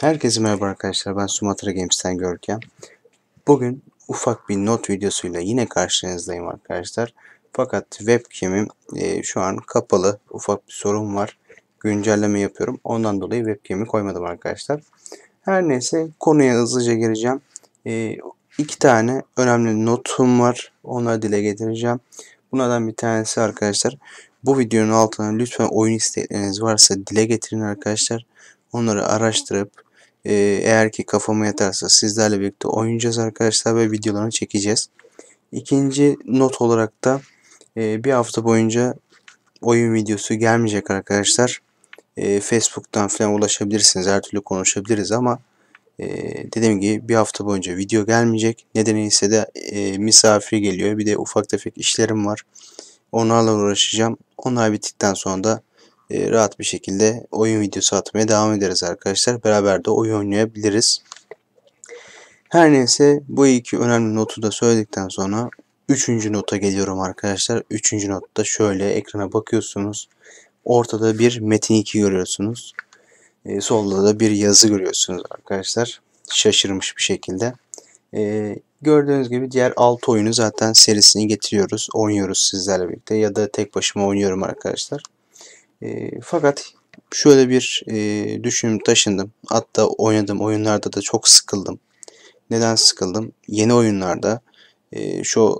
Herkese merhaba arkadaşlar. Ben Sumatra Games'ten Görkem. Bugün ufak bir not videosuyla yine karşınızdayım arkadaşlar. Fakat webcam'im e, şu an kapalı. Ufak bir sorun var. Güncelleme yapıyorum. Ondan dolayı webcam'i koymadım arkadaşlar. Her neyse konuya hızlıca gireceğim. E, iki tane önemli notum var. Onları dile getireceğim. Bunlardan bir tanesi arkadaşlar. Bu videonun altına lütfen oyun istekleriniz varsa dile getirin arkadaşlar. Onları araştırıp e, eğer ki kafama yatarsa sizlerle birlikte oynayacağız arkadaşlar ve videolarını çekeceğiz. İkinci not olarak da e, bir hafta boyunca oyun videosu gelmeyecek arkadaşlar. E, Facebook'tan falan ulaşabilirsiniz. Her türlü konuşabiliriz ama e, dediğim gibi bir hafta boyunca video gelmeyecek. Nedeni ise de e, misafir geliyor. Bir de ufak tefek işlerim var. Onlarla uğraşacağım. Onlar bittikten sonra da e, rahat bir şekilde oyun videosu atmaya devam ederiz arkadaşlar. Beraber de oyun oynayabiliriz. Her neyse bu iki önemli notu da söyledikten sonra üçüncü nota geliyorum arkadaşlar. Üçüncü notta şöyle ekrana bakıyorsunuz. Ortada bir Metin 2 görüyorsunuz. E, solda da bir yazı görüyorsunuz arkadaşlar. Şaşırmış bir şekilde. E, gördüğünüz gibi diğer 6 oyunu zaten serisini getiriyoruz. Oynuyoruz sizlerle birlikte ya da tek başıma oynuyorum arkadaşlar. E, fakat şöyle bir e, düşünüm taşındım. Hatta oynadığım oyunlarda da çok sıkıldım. Neden sıkıldım? Yeni oyunlarda e, şu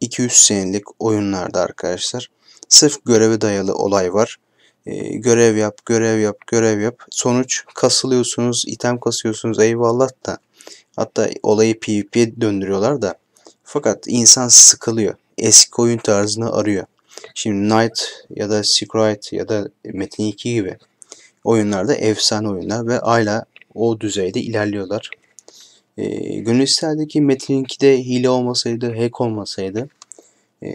200 senelik oyunlarda arkadaşlar sırf göreve dayalı olay var. E, görev yap, görev yap, görev yap. Sonuç kasılıyorsunuz, item kasıyorsunuz eyvallah da. Hatta olayı PvP'ye döndürüyorlar da. Fakat insan sıkılıyor. Eski oyun tarzını arıyor. Şimdi Knight ya da Secret ya da Metin 2 gibi oyunlarda efsane oyunlar ve hala o düzeyde ilerliyorlar. E, gönül isterdi ki Metin 2'de hile olmasaydı, hack olmasaydı. E,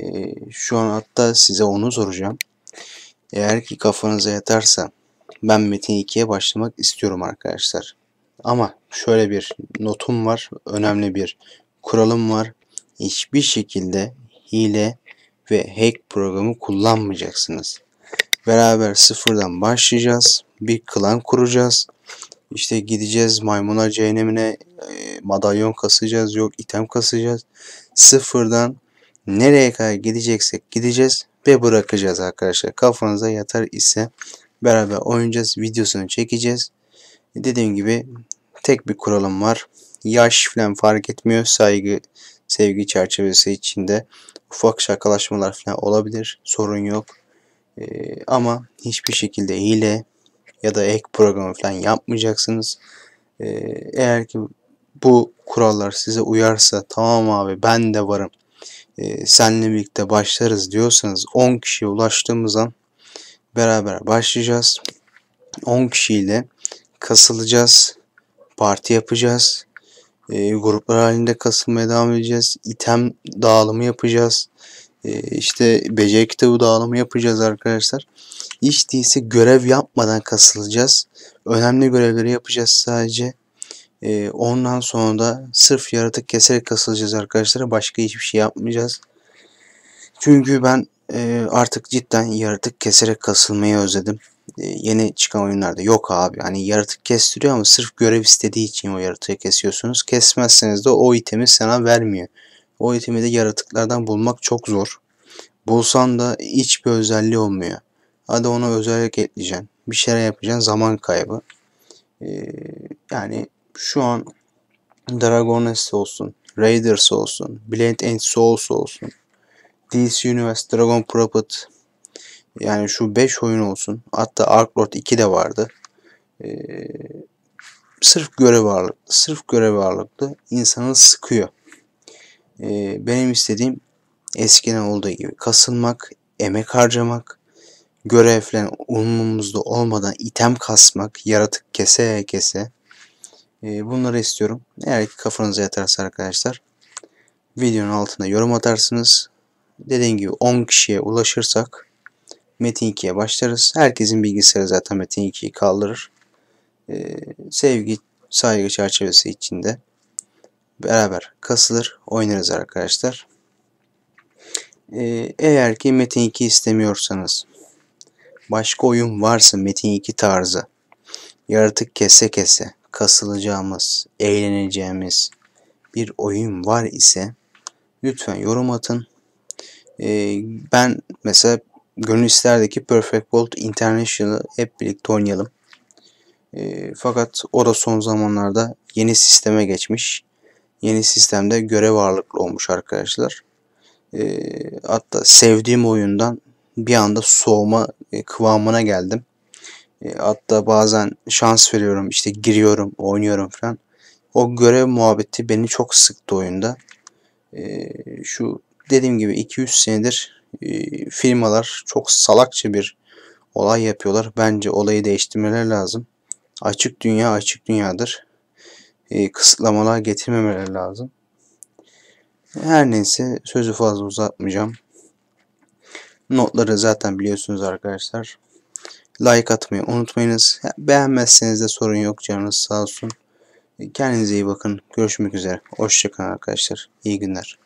şu an hatta size onu soracağım. Eğer ki kafanıza yatarsa ben Metin 2'ye başlamak istiyorum arkadaşlar. Ama şöyle bir notum var, önemli bir kuralım var. Hiçbir şekilde hile ve hack programı kullanmayacaksınız. Beraber sıfırdan başlayacağız. Bir klan kuracağız. İşte gideceğiz maymuna cehennemine e, madalyon kasacağız. Yok item kasacağız. Sıfırdan nereye kadar gideceksek gideceğiz ve bırakacağız arkadaşlar. Kafanıza yatar ise beraber oynayacağız. Videosunu çekeceğiz. Dediğim gibi tek bir kuralım var. Yaş falan fark etmiyor. Saygı, sevgi çerçevesi içinde ufak şakalaşmalar falan olabilir. Sorun yok. Ee, ama hiçbir şekilde hile ya da ek programı falan yapmayacaksınız. Ee, eğer ki bu kurallar size uyarsa tamam abi ben de varım. Ee, senle birlikte başlarız diyorsanız 10 kişiye ulaştığımız an beraber başlayacağız. 10 kişiyle kasılacağız. Parti yapacağız e, gruplar halinde kasılmaya devam edeceğiz. İtem dağılımı yapacağız. E, işte beceri kitabı dağılımı yapacağız arkadaşlar. Hiç değilse görev yapmadan kasılacağız. Önemli görevleri yapacağız sadece. E, ondan sonra da sırf yaratık keserek kasılacağız arkadaşlar. Başka hiçbir şey yapmayacağız. Çünkü ben e, artık cidden yaratık keserek kasılmayı özledim. E, yeni çıkan oyunlarda yok abi. Hani yaratık kestiriyor ama sırf görev istediği için o yaratığı kesiyorsunuz. Kesmezseniz de o itemi sana vermiyor. O itemi de yaratıklardan bulmak çok zor. Bulsan da hiçbir özelliği olmuyor. Hadi ona özellik ekleyeceksin. Bir şeyler yapacaksın zaman kaybı. Ee, yani şu an Dragon olsun, Raiders olsun, Blade and Souls olsun, DC Universe, Dragon Prophet yani şu 5 oyun olsun. Hatta Ark Lord 2 de vardı. Ee, sırf görev ağırlıklı, sırf görev ağırlıklı insanı sıkıyor. Ee, benim istediğim eskiden olduğu gibi kasılmak, emek harcamak, görev falan umumumuzda olmadan item kasmak, yaratık kese kese. Ee, bunları istiyorum. Eğer ki kafanıza yatarsa arkadaşlar videonun altına yorum atarsınız. Dediğim gibi 10 kişiye ulaşırsak Metin 2'ye başlarız. Herkesin bilgisayarı zaten Metin 2'yi kaldırır. Ee, sevgi, saygı çerçevesi içinde beraber kasılır, oynarız arkadaşlar. Ee, eğer ki Metin 2 istemiyorsanız, başka oyun varsa Metin 2 tarzı, yaratık kese kese, kasılacağımız, eğleneceğimiz bir oyun var ise lütfen yorum atın. Ee, ben mesela gönül isterdi ki Perfect World International'ı hep birlikte oynayalım. Ee, fakat o da son zamanlarda yeni sisteme geçmiş. Yeni sistemde görev ağırlıklı olmuş arkadaşlar. Ee, hatta sevdiğim oyundan bir anda soğuma e, kıvamına geldim. E, hatta bazen şans veriyorum işte giriyorum oynuyorum falan. O görev muhabbeti beni çok sıktı oyunda. E, şu dediğim gibi 2-3 senedir e, firmalar çok salakça bir olay yapıyorlar. Bence olayı değiştirmeleri lazım. Açık dünya açık dünyadır. E, kısıtlamalar getirmemeleri lazım. Her neyse sözü fazla uzatmayacağım. Notları zaten biliyorsunuz arkadaşlar. Like atmayı unutmayınız. Beğenmezseniz de sorun yok. Canınız sağ olsun. Kendinize iyi bakın. Görüşmek üzere. Hoşçakalın arkadaşlar. İyi günler.